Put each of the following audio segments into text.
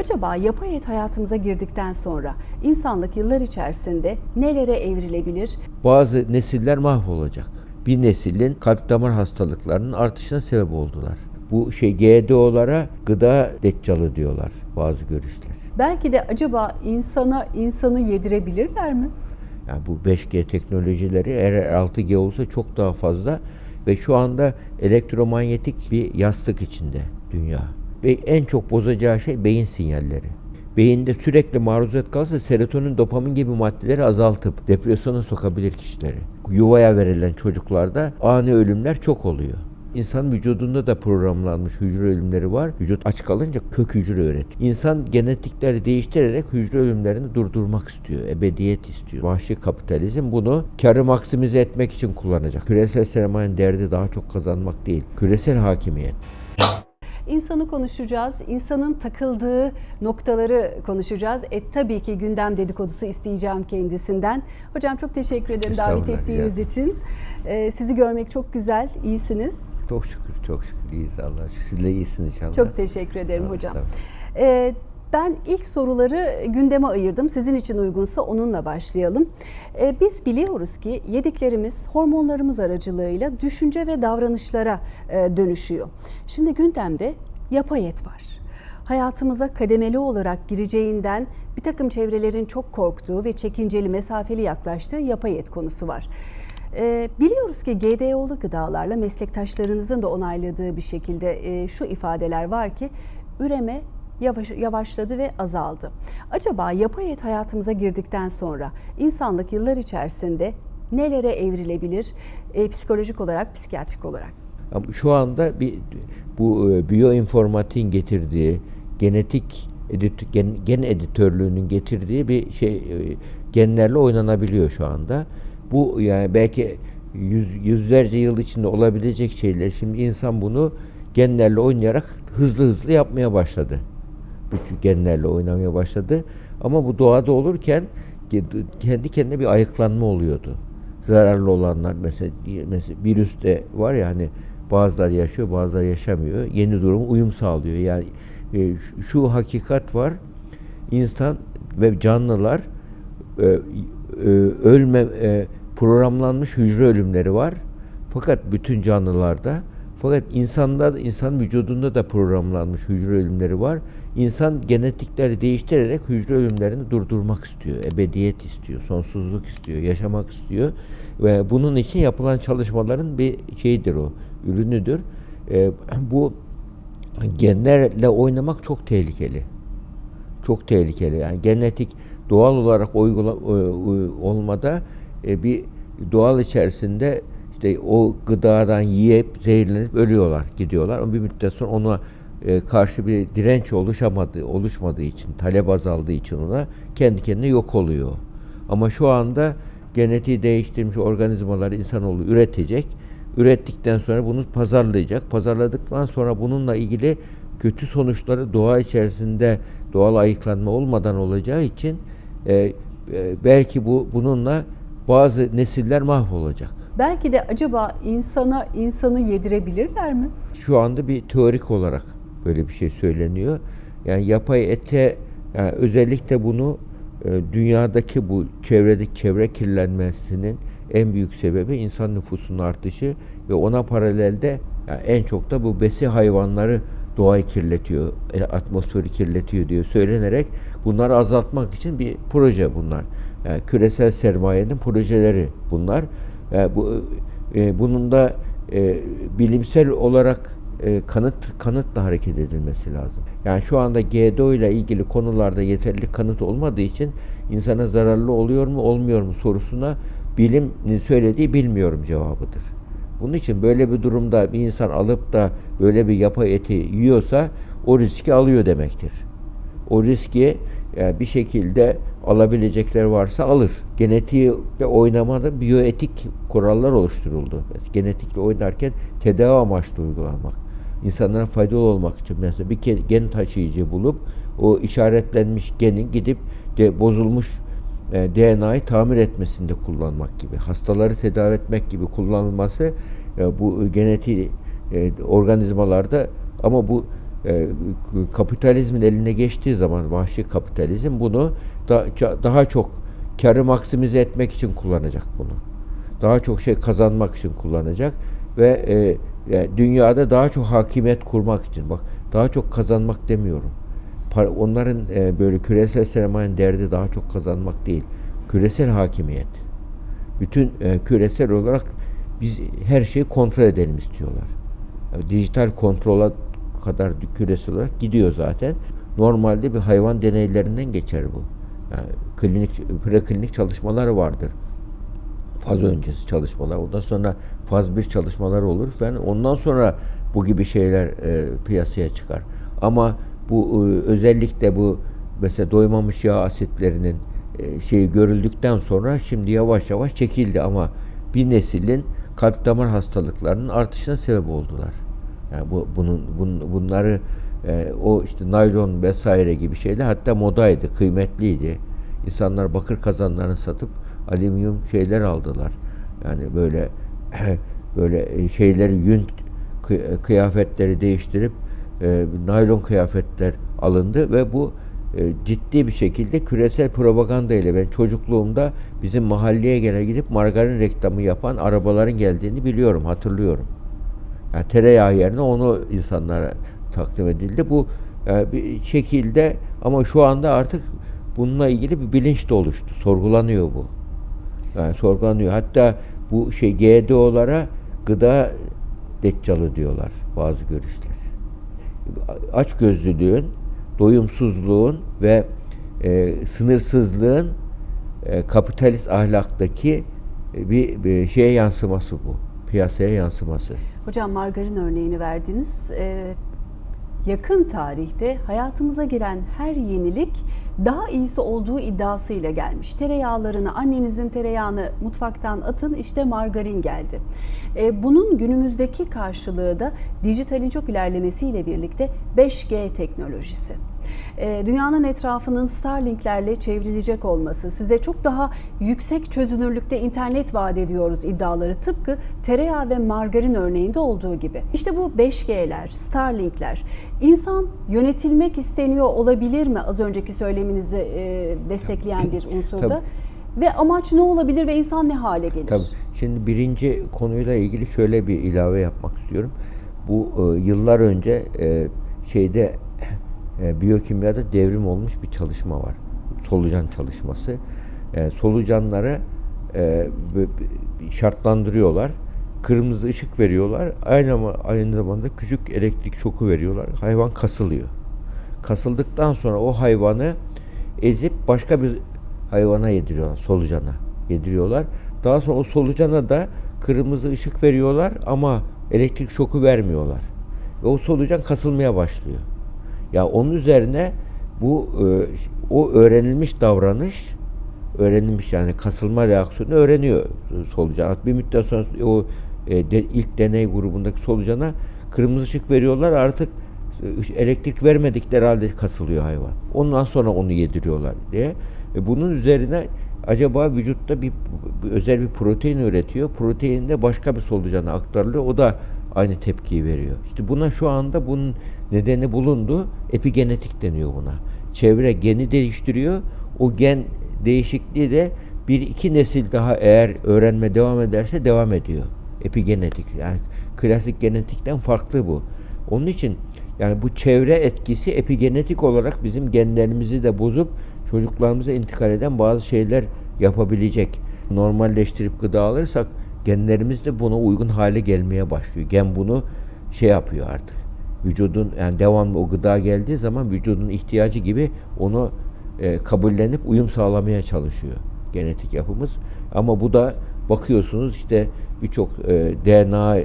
Acaba yapay et hayatımıza girdikten sonra insanlık yıllar içerisinde nelere evrilebilir? Bazı nesiller mahvolacak. Bir neslin kalp damar hastalıklarının artışına sebep oldular. Bu şey GDO'lara gıda deccalı diyorlar bazı görüşler. Belki de acaba insana insanı yedirebilirler mi? Yani bu 5G teknolojileri eğer 6G olsa çok daha fazla ve şu anda elektromanyetik bir yastık içinde dünya. Ve en çok bozacağı şey beyin sinyalleri. Beyinde sürekli maruziyet kalırsa serotonin, dopamin gibi maddeleri azaltıp depresyona sokabilir kişileri. Yuvaya verilen çocuklarda ani ölümler çok oluyor. İnsan vücudunda da programlanmış hücre ölümleri var. Vücut aç kalınca kök hücre üretiyor. İnsan genetikleri değiştirerek hücre ölümlerini durdurmak istiyor. Ebediyet istiyor. Vahşi kapitalizm bunu karı maksimize etmek için kullanacak. Küresel sermayenin derdi daha çok kazanmak değil. Küresel hakimiyet. İnsanı konuşacağız, insanın takıldığı noktaları konuşacağız. E tabii ki gündem dedikodusu isteyeceğim kendisinden. Hocam çok teşekkür ederim davet ettiğiniz rica için. E, sizi görmek çok güzel, iyisiniz. Çok şükür, çok şükür. İyiyiz Allah'a şükür. Siz de iyisiniz inşallah. Çok teşekkür ederim olun, hocam. Ee, ben ilk soruları gündeme ayırdım. Sizin için uygunsa onunla başlayalım. Ee, biz biliyoruz ki yediklerimiz hormonlarımız aracılığıyla düşünce ve davranışlara e, dönüşüyor. Şimdi gündemde yapay et var. Hayatımıza kademeli olarak gireceğinden bir takım çevrelerin çok korktuğu ve çekinceli, mesafeli yaklaştığı yapay et konusu var. Ee, biliyoruz ki GDO'lu gıdalarla meslektaşlarınızın da onayladığı bir şekilde e, şu ifadeler var ki üreme yavaş, yavaşladı ve azaldı. Acaba yapay et hayatımıza girdikten sonra insanlık yıllar içerisinde nelere evrilebilir e, psikolojik olarak, psikiyatrik olarak? Şu anda bir bu e, biyoinformatiğin getirdiği genetik edit, gen, gen editörlüğünün getirdiği bir şey e, genlerle oynanabiliyor şu anda. Bu yani belki yüz, yüzlerce yıl içinde olabilecek şeyler. Şimdi insan bunu genlerle oynayarak hızlı hızlı yapmaya başladı. Bu genlerle oynamaya başladı. Ama bu doğada olurken kendi kendine bir ayıklanma oluyordu. Zararlı olanlar mesela, mesela virüste var ya hani bazıları yaşıyor, bazıları yaşamıyor. Yeni durum uyum sağlıyor. Yani e, şu hakikat var. İnsan ve canlılar e, e, ölme e, programlanmış hücre ölümleri var. Fakat bütün canlılarda fakat insanda insan vücudunda da programlanmış hücre ölümleri var. İnsan genetikleri değiştirerek hücre ölümlerini durdurmak istiyor. Ebediyet istiyor, sonsuzluk istiyor, yaşamak istiyor. Ve bunun için yapılan çalışmaların bir şeyidir o, ürünüdür. E, bu genlerle oynamak çok tehlikeli. Çok tehlikeli. Yani genetik doğal olarak uygula, olmada e, bir doğal içerisinde işte o gıdadan yiyip zehirlenip ölüyorlar, gidiyorlar. Bir müddet sonra ona e, karşı bir direnç oluşamadığı, oluşmadığı için, talep azaldığı için ona kendi kendine yok oluyor. Ama şu anda genetiği değiştirmiş organizmaları insanoğlu üretecek. Ürettikten sonra bunu pazarlayacak. Pazarladıktan sonra bununla ilgili kötü sonuçları doğa içerisinde doğal ayıklanma olmadan olacağı için e, e, belki bu bununla bazı nesiller mahvolacak. Belki de acaba insana insanı yedirebilirler mi? Şu anda bir teorik olarak böyle bir şey söyleniyor. Yani yapay ete yani özellikle bunu e, dünyadaki bu çevredeki çevre kirlenmesinin en büyük sebebi insan nüfusunun artışı ve ona paralelde yani en çok da bu besi hayvanları doğayı kirletiyor, e, atmosferi kirletiyor diyor söylenerek bunları azaltmak için bir proje bunlar. Yani küresel sermayenin projeleri bunlar. Yani bu e, bunun da e, bilimsel olarak e, kanıt kanıtla hareket edilmesi lazım. Yani şu anda GDO ile ilgili konularda yeterli kanıt olmadığı için insana zararlı oluyor mu olmuyor mu sorusuna bilimin söylediği bilmiyorum cevabıdır. Bunun için böyle bir durumda bir insan alıp da böyle bir yapay eti yiyorsa o riski alıyor demektir. O riski yani bir şekilde alabilecekler varsa alır. Genetiğe oynamada biyoetik kurallar oluşturuldu. Genetikle oynarken tedavi amaçlı uygulanmak. İnsanlara faydalı olmak için mesela bir gen taşıyıcı bulup o işaretlenmiş genin gidip de bozulmuş e, DNA'yı tamir etmesinde kullanmak gibi, hastaları tedavi etmek gibi kullanılması e, bu genetiği e, organizmalarda ama bu kapitalizmin eline geçtiği zaman vahşi kapitalizm bunu da, daha çok karı maksimize etmek için kullanacak bunu. Daha çok şey kazanmak için kullanacak ve e, e, dünyada daha çok hakimiyet kurmak için. Bak daha çok kazanmak demiyorum. Para- onların e, böyle küresel sermayenin derdi daha çok kazanmak değil. Küresel hakimiyet. Bütün e, küresel olarak biz her şeyi kontrol edelim istiyorlar. Yani dijital kontrola kadar küresel olarak gidiyor zaten. Normalde bir hayvan deneylerinden geçer bu. Yani klinik, preklinik çalışmalar vardır. Faz öncesi çalışmalar, ondan sonra faz 1 çalışmalar olur ve ondan sonra bu gibi şeyler e, piyasaya çıkar. Ama bu e, özellikle bu mesela doymamış yağ asitlerinin e, şeyi görüldükten sonra şimdi yavaş yavaş çekildi ama bir neslin kalp damar hastalıklarının artışına sebep oldular. Yani bu bunun bun, bunları e, o işte naylon vesaire gibi şeyler hatta modaydı, kıymetliydi. İnsanlar bakır kazanlarını satıp alüminyum şeyler aldılar. Yani böyle böyle şeyleri yün kı- kıyafetleri değiştirip e, naylon kıyafetler alındı ve bu e, ciddi bir şekilde küresel propaganda ile ben çocukluğumda bizim mahalleye gene gidip margarin reklamı yapan arabaların geldiğini biliyorum, hatırlıyorum. Yani tereyağı yerine onu insanlara takdim edildi. Bu e, bir şekilde ama şu anda artık bununla ilgili bir bilinç de oluştu. Sorgulanıyor bu. Yani sorgulanıyor. Hatta bu şey GDO'lara gıda deccalı diyorlar bazı görüşler. Açgözlülüğün, doyumsuzluğun ve e, sınırsızlığın e, kapitalist ahlaktaki e, bir, bir şeye yansıması bu. Piyasaya yansıması. Hocam margarin örneğini verdiniz. Ee, yakın tarihte hayatımıza giren her yenilik daha iyisi olduğu iddiasıyla gelmiş. Tereyağlarını, annenizin tereyağını mutfaktan atın işte margarin geldi. Ee, bunun günümüzdeki karşılığı da dijitalin çok ilerlemesiyle birlikte 5G teknolojisi. Ee, Dünyanın etrafının Starlink'lerle çevrilecek olması, size çok daha yüksek çözünürlükte internet vaat ediyoruz iddiaları tıpkı tereyağı ve margarin örneğinde olduğu gibi. İşte bu 5G'ler, Starlink'ler insan yönetilmek isteniyor olabilir mi az önceki söyleminizi e, destekleyen bir unsurda? Tabii. Ve amaç ne olabilir ve insan ne hale gelir? Tabii. Şimdi birinci konuyla ilgili şöyle bir ilave yapmak istiyorum. Bu e, yıllar önce e, şeyde e, biyokimyada devrim olmuş bir çalışma var. Solucan çalışması. E, solucanlara e, şartlandırıyorlar. Kırmızı ışık veriyorlar. Aynı ama aynı zamanda küçük elektrik şoku veriyorlar. Hayvan kasılıyor. Kasıldıktan sonra o hayvanı ezip başka bir hayvana yediriyorlar, solucana yediriyorlar. Daha sonra o solucana da kırmızı ışık veriyorlar ama elektrik şoku vermiyorlar. Ve o solucan kasılmaya başlıyor. Ya onun üzerine bu e, o öğrenilmiş davranış öğrenilmiş yani kasılma reaksiyonu öğreniyor solucan. Bir müddet sonra o e, ilk deney grubundaki solucana kırmızı ışık veriyorlar artık e, elektrik vermedikleri halde kasılıyor hayvan. Ondan sonra onu yediriyorlar diye. Bunun üzerine acaba vücutta bir, bir özel bir protein üretiyor. Protein de başka bir solucana aktarılıyor. O da aynı tepkiyi veriyor. İşte buna şu anda bunun nedeni bulundu. Epigenetik deniyor buna. Çevre geni değiştiriyor. O gen değişikliği de bir iki nesil daha eğer öğrenme devam ederse devam ediyor. Epigenetik. Yani klasik genetikten farklı bu. Onun için yani bu çevre etkisi epigenetik olarak bizim genlerimizi de bozup çocuklarımıza intikal eden bazı şeyler yapabilecek. Normalleştirip gıda alırsak genlerimiz de buna uygun hale gelmeye başlıyor. Gen bunu şey yapıyor artık. Vücudun yani devamlı o gıda geldiği zaman vücudun ihtiyacı gibi onu e, kabullenip uyum sağlamaya çalışıyor genetik yapımız. Ama bu da bakıyorsunuz işte birçok e, DNA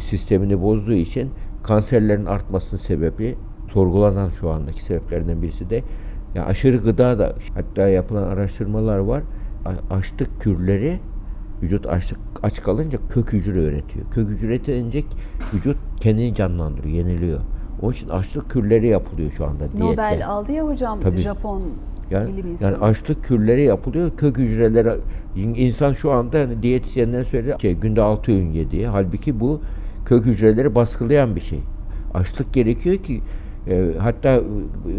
sistemini bozduğu için kanserlerin artmasının sebebi sorgulanan şu andaki sebeplerden birisi de ya aşırı gıda da hatta yapılan araştırmalar var. Açlık kürleri vücut açlık aç kalınca kök hücre üretiyor. Kök hücre üretince vücut kendini canlandırıyor, yeniliyor. Onun için açlık kürleri yapılıyor şu anda diyette. Nobel aldı ya hocam Tabii. Japon Yani, bilim insanı. yani açlık kürleri yapılıyor. Kök hücreleri insan şu anda hani diyetisyenler söylüyor şey, günde 6 öğün yediği. Halbuki bu kök hücreleri baskılayan bir şey. Açlık gerekiyor ki e, hatta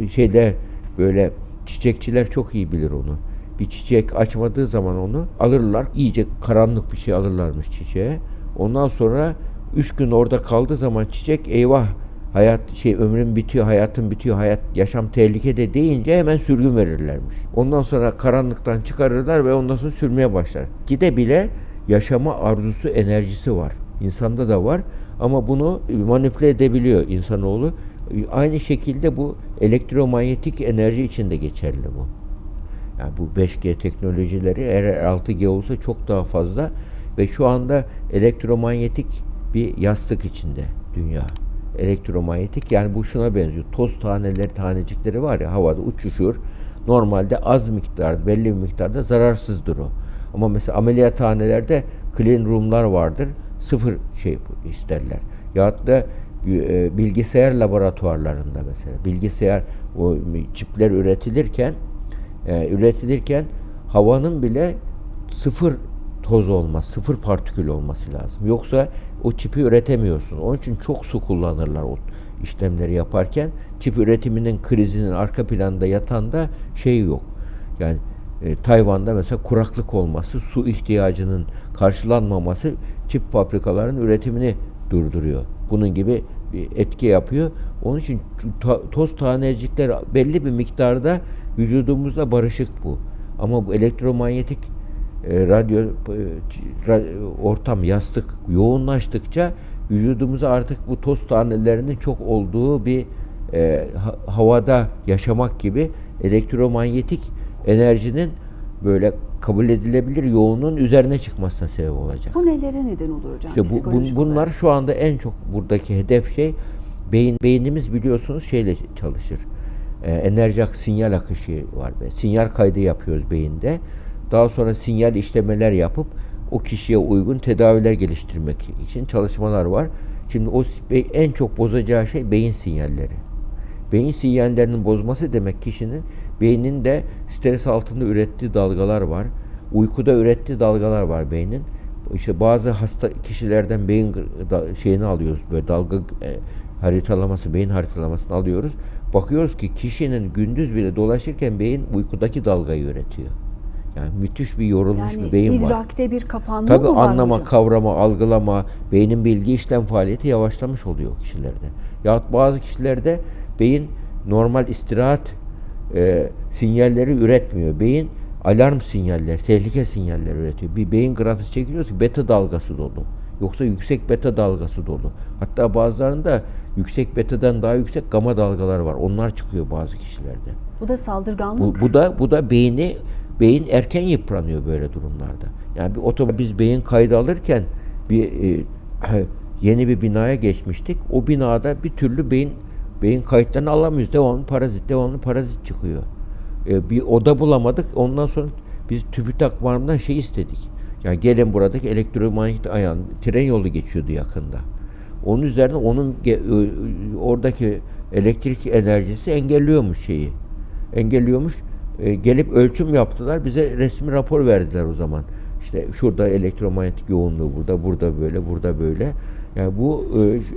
e, şeyde böyle çiçekçiler çok iyi bilir onu. Bir çiçek açmadığı zaman onu alırlar. iyice karanlık bir şey alırlarmış çiçeğe. Ondan sonra üç gün orada kaldığı zaman çiçek eyvah hayat şey ömrüm bitiyor, hayatım bitiyor, hayat yaşam tehlikede deyince hemen sürgün verirlermiş. Ondan sonra karanlıktan çıkarırlar ve ondan sonra sürmeye başlar. Gide bile yaşama arzusu, enerjisi var. İnsanda da var ama bunu manipüle edebiliyor insanoğlu. Aynı şekilde bu elektromanyetik enerji için de geçerli bu. Yani bu 5G teknolojileri eğer 6G olsa çok daha fazla ve şu anda elektromanyetik bir yastık içinde dünya. Elektromanyetik yani bu şuna benziyor. Toz taneleri, tanecikleri var ya havada uçuşur. Normalde az miktar, belli bir miktarda zararsızdır o. Ama mesela ameliyathanelerde clean room'lar vardır. Sıfır şey isterler. Ya da e, bilgisayar laboratuvarlarında mesela bilgisayar o çipler üretilirken e, üretilirken havanın bile sıfır toz olması, sıfır partikül olması lazım. Yoksa o çipi üretemiyorsun. Onun için çok su kullanırlar o işlemleri yaparken. Çip üretiminin krizinin arka planda yatan da şey yok. Yani e, Tayvan'da mesela kuraklık olması, su ihtiyacının karşılanmaması çip fabrikaların üretimini durduruyor. Bunun gibi bir etki yapıyor. Onun için toz tanecikler belli bir miktarda vücudumuzda barışık bu. Ama bu elektromanyetik e, radyo e, ra- ortam yastık yoğunlaştıkça vücudumuza artık bu toz tanelerinin çok olduğu bir e, ha- havada yaşamak gibi elektromanyetik enerjinin böyle kabul edilebilir yoğunluğun üzerine çıkmasına sebep olacak. Bu nelere neden olur hocam? İşte bu, bun- bunlar olarak? şu anda en çok buradaki hedef şey beyin beynimiz biliyorsunuz şeyle çalışır. Ee, enerji ak- sinyal akışı var. be. Sinyal kaydı yapıyoruz beyinde. Daha sonra sinyal işlemeler yapıp o kişiye uygun tedaviler geliştirmek için çalışmalar var. Şimdi o en çok bozacağı şey beyin sinyalleri. Beyin sinyallerinin bozması demek kişinin beyninde stres altında ürettiği dalgalar var. Uykuda ürettiği dalgalar var beynin. İşte bazı hasta kişilerden beyin şeyini alıyoruz. Böyle dalga e, haritalaması, beyin haritalamasını alıyoruz. Bakıyoruz ki kişinin gündüz bile dolaşırken beyin uykudaki dalgayı üretiyor. Yani müthiş bir yorulmuş yani bir beyin var. idrakte bir kapanma Tabii mı var anlama, hocam? kavrama, algılama, beynin bilgi işlem faaliyeti yavaşlamış oluyor kişilerde. Yahut bazı kişilerde beyin normal istirahat e, sinyalleri üretmiyor. Beyin alarm sinyalleri, tehlike sinyalleri üretiyor. Bir beyin grafisi çekiliyorsa ki beta dalgası dolu. Yoksa yüksek beta dalgası dolu. Hatta bazılarında yüksek betadan daha yüksek gama dalgalar var. Onlar çıkıyor bazı kişilerde. Bu da saldırganlık. Bu, bu da bu da beyni beyin erken yıpranıyor böyle durumlarda. Yani bir otomobil biz beyin kaydı alırken bir e, yeni bir binaya geçmiştik. O binada bir türlü beyin beyin kayıtlarını alamıyoruz. Devamlı parazit, devamlı parazit çıkıyor. E, bir oda bulamadık. Ondan sonra biz TÜBİTAK varından şey istedik. Yani gelin buradaki elektromanyetik ayağın tren yolu geçiyordu yakında. Onun üzerine onun oradaki elektrik enerjisi engelliyormuş şeyi. Engelliyormuş. E, gelip ölçüm yaptılar. Bize resmi rapor verdiler o zaman. İşte şurada elektromanyetik yoğunluğu burada, burada böyle, burada böyle. Yani bu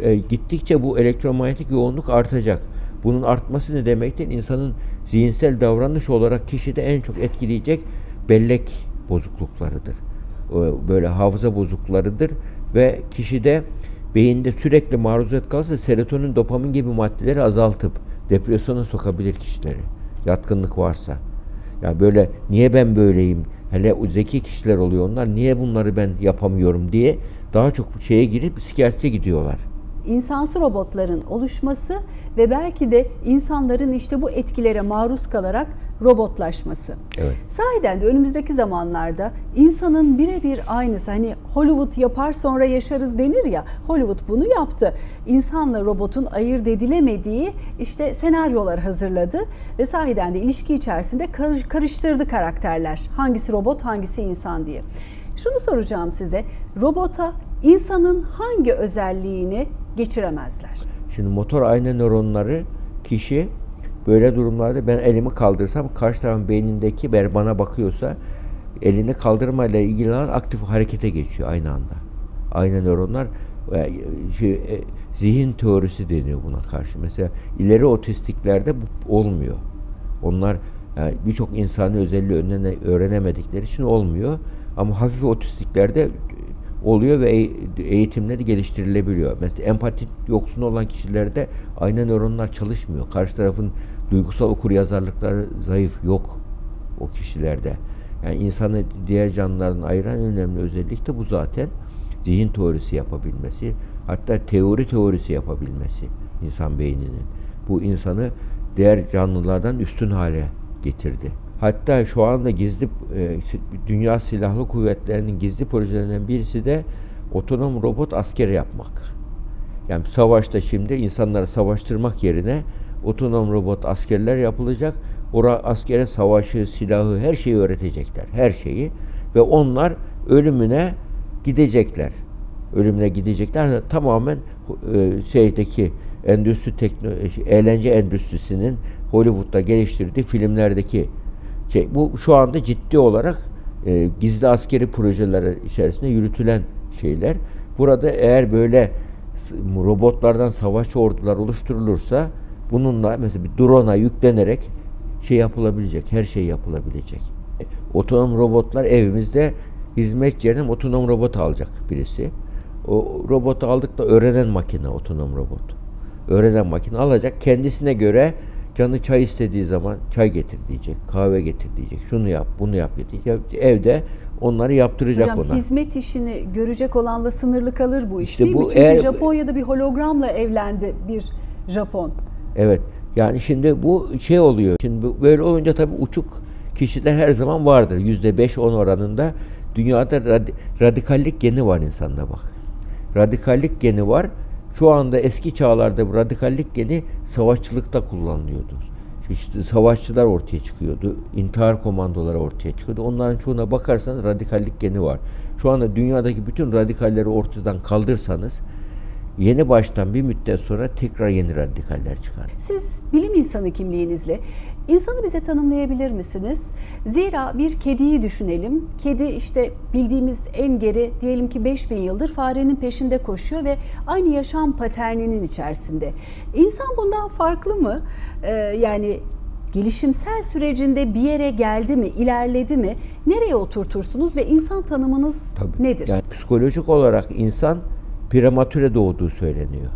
e, e, gittikçe bu elektromanyetik yoğunluk artacak. Bunun artması ne demektir? İnsanın zihinsel davranış olarak kişide en çok etkileyecek bellek bozukluklarıdır. E, Böyle hafıza bozukluklarıdır ve kişide beyinde sürekli maruziyet kalırsa serotonin, dopamin gibi maddeleri azaltıp depresyona sokabilir kişileri. Yatkınlık varsa. Yani böyle niye ben böyleyim? Hele o zeki kişiler oluyor onlar. Niye bunları ben yapamıyorum diye daha çok şeye girip psikiyatriye gidiyorlar. insansı robotların oluşması ve belki de insanların işte bu etkilere maruz kalarak robotlaşması. Evet. Sahiden de önümüzdeki zamanlarda insanın birebir aynısı hani Hollywood yapar sonra yaşarız denir ya Hollywood bunu yaptı. İnsanla robotun ayırt edilemediği işte senaryolar hazırladı ve sahiden de ilişki içerisinde kar- karıştırdı karakterler. Hangisi robot hangisi insan diye. Şunu soracağım size. Robota insanın hangi özelliğini geçiremezler? Şimdi motor ayna nöronları kişi böyle durumlarda ben elimi kaldırsam karşı tarafın beynindeki ber bana bakıyorsa elini kaldırmayla ilgili olarak aktif harekete geçiyor aynı anda. Ayna nöronlar e, şey, e, zihin teorisi deniyor buna karşı. Mesela ileri otistiklerde bu olmuyor. Onlar yani birçok insani özelliği önüne öğrenemedikleri için olmuyor. Ama hafif otistiklerde oluyor ve eğ- eğitimleri geliştirilebiliyor. Mesela empati yoksun olan kişilerde ayna nöronlar çalışmıyor. Karşı tarafın duygusal okur yazarlıkları zayıf yok o kişilerde. Yani insanı diğer canlılardan ayıran önemli özellik de bu zaten. Zihin teorisi yapabilmesi, hatta teori teorisi yapabilmesi insan beyninin. Bu insanı diğer canlılardan üstün hale getirdi. Hatta şu anda gizli e, dünya silahlı kuvvetlerinin gizli projelerinden birisi de otonom robot asker yapmak. Yani savaşta şimdi insanları savaştırmak yerine otonom robot askerler yapılacak. Ora askere savaşı, silahı, her şeyi öğretecekler. Her şeyi. Ve onlar ölümüne gidecekler. Ölümüne gidecekler. Tamamen e, şeydeki endüstri teknoloji, eğlence endüstrisinin Hollywood'da geliştirdiği filmlerdeki şey. Bu şu anda ciddi olarak e, gizli askeri projeler içerisinde yürütülen şeyler. Burada eğer böyle robotlardan savaşçı ordular oluşturulursa bununla mesela bir drone'a yüklenerek şey yapılabilecek, her şey yapılabilecek. Otonom robotlar evimizde hizmet yerine otonom robot alacak birisi. O robotu aldık da öğrenen makine otonom robot. Öğrenen makine alacak kendisine göre canı çay istediği zaman çay getir diyecek, kahve getir diyecek, şunu yap, bunu yap diyecek. Evde onları yaptıracak Hocam ona. hizmet işini görecek olanla sınırlı kalır bu iş İşte değil bu mi? Çünkü eğer- Japonya'da bir hologramla evlendi bir Japon. Evet. Yani şimdi bu şey oluyor. Şimdi böyle olunca tabii uçuk kişiler her zaman vardır. Yüzde beş on oranında dünyada radi- radikallik geni var insanda bak. Radikallik geni var. Şu anda eski çağlarda bu radikallik geni savaşçılıkta kullanılıyordu. İşte savaşçılar ortaya çıkıyordu. intihar komandoları ortaya çıkıyordu. Onların çoğuna bakarsanız radikallik geni var. Şu anda dünyadaki bütün radikalleri ortadan kaldırsanız yeni baştan bir müddet sonra tekrar yeni radikaller çıkar. Siz bilim insanı kimliğinizle insanı bize tanımlayabilir misiniz? Zira bir kediyi düşünelim. Kedi işte bildiğimiz en geri diyelim ki 5000 yıldır farenin peşinde koşuyor ve aynı yaşam paterninin içerisinde. İnsan bundan farklı mı? Ee, yani gelişimsel sürecinde bir yere geldi mi, ilerledi mi? Nereye oturtursunuz ve insan tanımınız nedir? Yani psikolojik olarak insan prematüre doğduğu söyleniyor.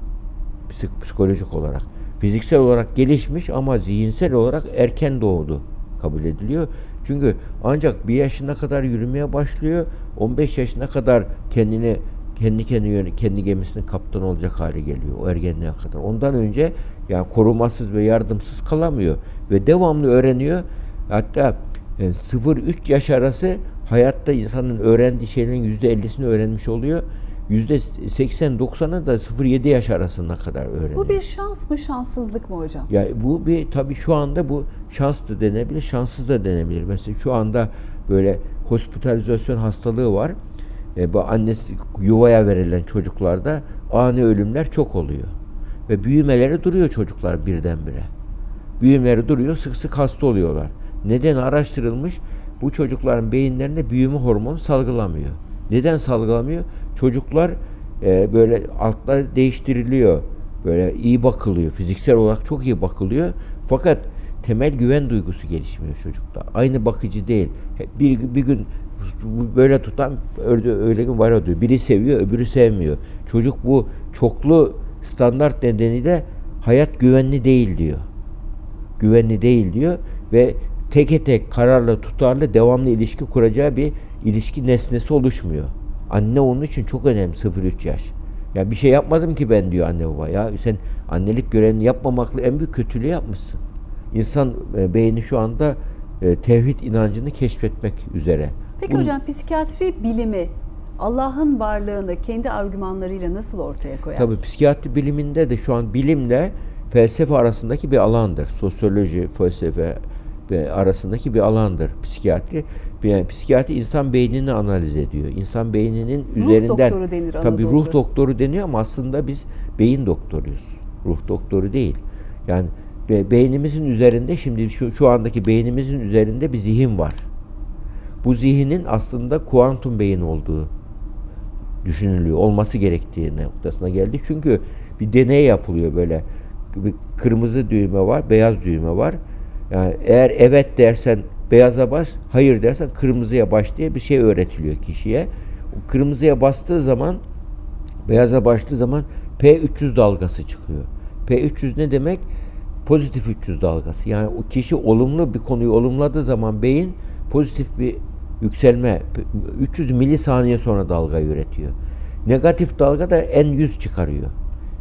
Psik- psikolojik olarak. Fiziksel olarak gelişmiş ama zihinsel olarak erken doğdu kabul ediliyor. Çünkü ancak bir yaşına kadar yürümeye başlıyor. 15 yaşına kadar kendini kendi kendi yöne- kendi gemisinin kaptanı olacak hale geliyor o ergenliğe kadar. Ondan önce yani korumasız ve yardımsız kalamıyor ve devamlı öğreniyor. Hatta e, 0-3 yaş arası hayatta insanın öğrendiği şeylerin %50'sini öğrenmiş oluyor. %80-90'ı da 0-7 yaş arasına kadar öğreniyor. Bu bir şans mı, şanssızlık mı hocam? Ya bu bir tabii şu anda bu şans da denebilir, şanssız da denebilir. Mesela şu anda böyle hospitalizasyon hastalığı var. E, bu annesi yuvaya verilen çocuklarda ani ölümler çok oluyor. Ve büyümeleri duruyor çocuklar birdenbire. Büyümeleri duruyor, sık sık hasta oluyorlar. Neden araştırılmış? Bu çocukların beyinlerinde büyüme hormonu salgılamıyor. Neden salgılamıyor? Çocuklar e, böyle altları değiştiriliyor. Böyle iyi bakılıyor. Fiziksel olarak çok iyi bakılıyor. Fakat temel güven duygusu gelişmiyor çocukta. Aynı bakıcı değil. Bir, bir gün böyle tutan öyle, öyle gün var diyor. Biri seviyor, öbürü sevmiyor. Çocuk bu çoklu standart nedeniyle hayat güvenli değil diyor güvenli değil diyor ve teke tek kararlı tutarlı devamlı ilişki kuracağı bir ilişki nesnesi oluşmuyor. Anne onun için çok önemli 0-3 yaş. Ya bir şey yapmadım ki ben diyor anne baba. Ya sen annelik görevini yapmamakla en büyük kötülüğü yapmışsın. İnsan e, beyni şu anda e, tevhid inancını keşfetmek üzere. Peki Bunun- hocam psikiyatri bilimi Allah'ın varlığını kendi argümanlarıyla nasıl ortaya koyar? Tabii psikiyatri biliminde de şu an bilimle felsefe arasındaki bir alandır. Sosyoloji, felsefe arasındaki bir alandır psikiyatri. Yani psikiyatri insan beynini analiz ediyor. İnsan beyninin Ruh üzerinden doktoru denir tabii ruh doktoru deniyor ama aslında biz beyin doktoruyuz. Ruh doktoru değil. Yani be- beynimizin üzerinde şimdi şu şu andaki beynimizin üzerinde bir zihin var. Bu zihnin aslında kuantum beyin olduğu düşünülüyor. Olması gerektiği noktasına geldi. Çünkü bir deney yapılıyor böyle. Bir kırmızı düğme var, beyaz düğme var. Yani eğer evet dersen beyaza bas, hayır dersen kırmızıya bas diye bir şey öğretiliyor kişiye. O kırmızıya bastığı zaman beyaza başladığı zaman P300 dalgası çıkıyor. P300 ne demek? Pozitif 300 dalgası. Yani o kişi olumlu bir konuyu olumladığı zaman beyin pozitif bir yükselme 300 milisaniye sonra dalga üretiyor. Negatif dalga da N100 çıkarıyor.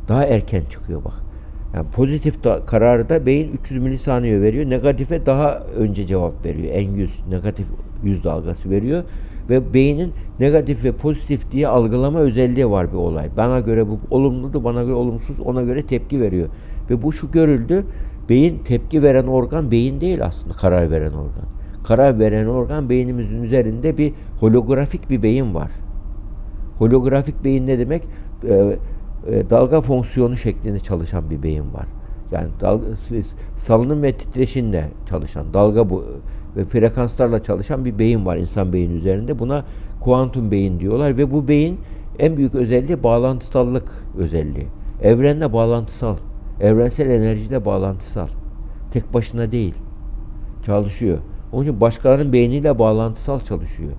Daha erken çıkıyor bak. Yani pozitif da, kararı da beyin 300 milisaniye veriyor. Negatife daha önce cevap veriyor. N100 negatif 100 dalgası veriyor ve beynin negatif ve pozitif diye algılama özelliği var bir olay. Bana göre bu olumludu, bana göre olumsuz, ona göre tepki veriyor. Ve bu şu görüldü. Beyin tepki veren organ beyin değil aslında karar veren organ. Karar veren organ beynimizin üzerinde bir holografik bir beyin var. Holografik beyin ne demek? Ee, e, dalga fonksiyonu şeklinde çalışan bir beyin var. Yani dalga, salınım ve titreşimle çalışan, dalga bu ve frekanslarla çalışan bir beyin var insan beyni üzerinde. Buna kuantum beyin diyorlar ve bu beyin en büyük özelliği bağlantısallık özelliği. Evrenle bağlantısal, evrensel enerjiyle bağlantısal. Tek başına değil. Çalışıyor. Onun için başkalarının beyniyle bağlantısal çalışıyor.